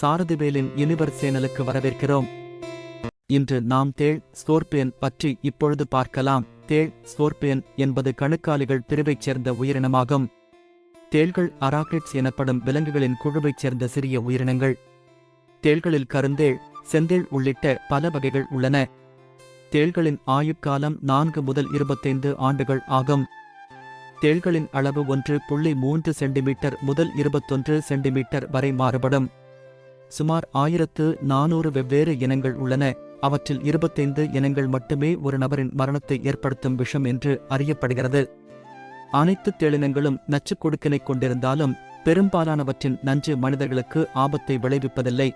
சாரதிவேலின் யுனிவர் சேனலுக்கு வரவேற்கிறோம். இன்று நாம் தேள் ஸ்கோர்பியன் பற்றி இப்பொழுது பார்க்கலாம். தேள் ஸ்கோர்பியன் என்பது கணுக்காலிகள் பிரிவைச் சேர்ந்த உயிரினமாகும். தேள்கள் அராக்ரிட்ஸ் எனப்படும் விலங்குகளின் குழுவைச் சேர்ந்த சிறிய உயிரினங்கள். தேள்களில் கருந்தேள் செந்தேள் உள்ளிட்ட பல வகைகள் உள்ளன. தேள்களின் ஆயுட்காலம் நான்கு முதல் இருபத்தைந்து ஆண்டுகள் ஆகும். தேள்களின் அளவு ஒன்று புள்ளி மூன்று சென்டிமீட்டர் முதல் இருபத்தொன்று சென்டிமீட்டர் வரை மாறுபடும். சுமார் ஆயிரத்து நானூறு வெவ்வேறு இனங்கள் உள்ளன. அவற்றில் இருபத்தைந்து இனங்கள் மட்டுமே ஒரு நபரின் மரணத்தை ஏற்படுத்தும் விஷம் என்று அறியப்படுகிறது. அனைத்து தேளினங்களும் நச்சுக் கொடுக்கினை கொண்டிருந்தாலும் பெரும்பாலானவற்றின் நஞ்சு மனிதர்களுக்கு ஆபத்தை விளைவிப்பதில்லை.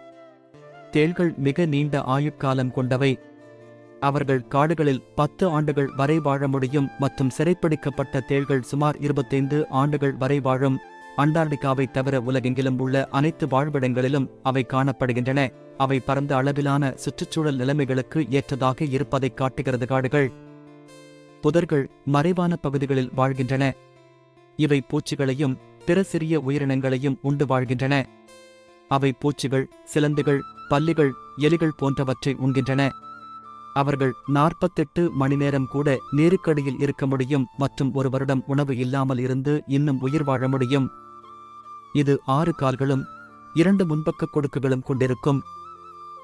தேள்கள் மிக நீண்ட ஆயுட்காலம் கொண்டவை. அவர்கள் காடுகளில் பத்து ஆண்டுகள் வரை வாழ முடியும் மற்றும் சிறைப்பிடிக்கப்பட்ட தேள்கள் சுமார் இருபத்தைந்து ஆண்டுகள் வரை வாழும். அண்டார்டிகாவை தவிர உலகெங்கிலும் உள்ள அனைத்து வாழ்விடங்களிலும் அவை காணப்படுகின்றன. அவை பரந்த அளவிலான சுற்றுச்சூழல் நிலைமைகளுக்கு ஏற்றதாக இருப்பதைக் காட்டுகிறது காடுகள். புதர்கள் மறைவான பகுதிகளில் வாழ்கின்றன. இவை பூச்சிகளையும் பிற சிறிய உயிரினங்களையும் உண்டு வாழ்கின்றன. அவை பூச்சிகள் சிலந்துகள் பல்லிகள் எலிகள் போன்றவற்றை உண்கின்றன. அவர்கள் நாற்பத்தெட்டு மணி நேரம் கூட நீருக்கடியில் இருக்க முடியும் மற்றும் ஒரு வருடம் உணவு இல்லாமல் இருந்து இன்னும் உயிர் வாழ முடியும். இது ஆறு கால்களும் இரண்டு முன்பக்க கொடுக்குகளும் கொண்டிருக்கும்.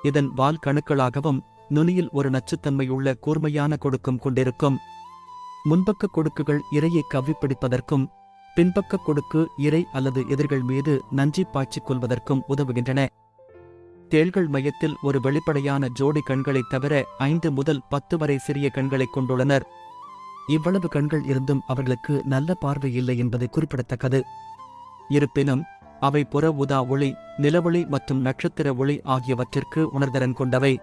இதன் வால் கணுக்களாகவும் நுனியில் ஒரு நச்சுத்தன்மையுள்ள கூர்மையான கொடுக்கும் கொண்டிருக்கும். முன்பக்க கொடுக்குகள் இரையை கவ்விப்பிடிப்பதற்கும் பின்பக்க கொடுக்கு இரை அல்லது எதிர்கள் மீது நஞ்சி பாய்ச்சிக் கொள்வதற்கும் உதவுகின்றன. தேள்கள் மையத்தில் ஒரு வெளிப்படையான ஜோடி கண்களைத் தவிர ஐந்து முதல் பத்து வரை சிறிய கண்களைக் கொண்டுள்ளனர். இவ்வளவு கண்கள் இருந்தும் அவர்களுக்கு நல்ல பார்வை இல்லை என்பது குறிப்பிடத்தக்கது. இருப்பினும் அவை புற உதா ஒளி நிலவொளி மற்றும் நட்சத்திர ஒளி ஆகியவற்றிற்கு உணர்திறன் கொண்டவை.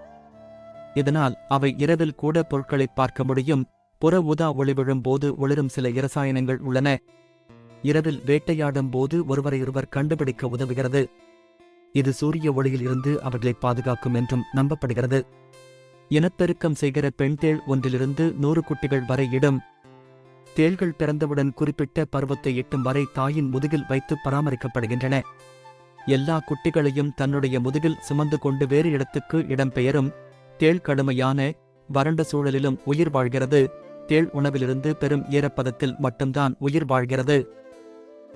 இதனால் அவை இரவில் கூட பொருட்களை பார்க்க முடியும். புற உதா ஒளி விழும்போது ஒளிரும் சில இரசாயனங்கள் உள்ளன. இரவில் வேட்டையாடும் போது ஒருவரையொருவர் கண்டுபிடிக்க உதவுகிறது. இது சூரிய ஒளியில் இருந்து அவர்களை பாதுகாக்கும் என்றும் நம்பப்படுகிறது. இனப்பெருக்கம் செய்கிற பெண்தேள் ஒன்றிலிருந்து நூறு குட்டிகள் வரை இடும். தேள்கள் பிறந்தவுடன் குறிப்பிட்ட பருவத்தை எட்டும் வரை தாயின் முதுகில் வைத்து பராமரிக்கப்படுகின்றன. எல்லா குட்டிகளையும் தன்னுடைய முதுகில் சுமந்து கொண்டு வேறு இடத்துக்கு இடம்பெயரும். தேள் கடுமையான வறண்ட சூழலிலும் உயிர் வாழ்கிறது. தேள் உணவிலிருந்து பெரும் ஈரப்பதத்தில் மட்டும்தான் உயிர் வாழ்கிறது.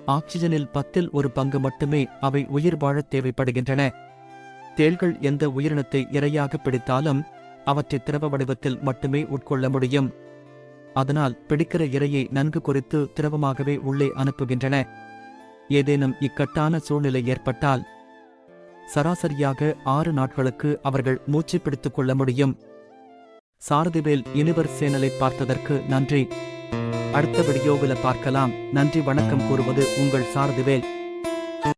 ஆக்சிஜனில் பத்தில் ஒரு பங்கு மட்டுமே அவை உயிர் வாழ தேவைப்படுகின்றன. தேள்கள் எந்த உயிரினத்தை இரையாக பிடித்தாலும் அவற்றை திரவ வடிவத்தில் மட்டுமே உட்கொள்ள முடியும். அதனால் பிடிக்கிற இரையை நன்கு குறித்து திரவமாகவே உள்ளே அனுப்புகின்றன. ஏதேனும் இக்கட்டான சூழ்நிலை ஏற்பட்டால் சராசரியாக ஆறு நாட்களுக்கு அவர்கள் மூச்சு பிடித்துக் கொள்ள முடியும். சாரதிவேல் இனிவர் சேனலை பார்த்ததற்கு நன்றி. அடுத்த வீடியோவில் பார்க்கலாம். நன்றி வணக்கம் கூறுவது உங்கள் சாரதிவேல்.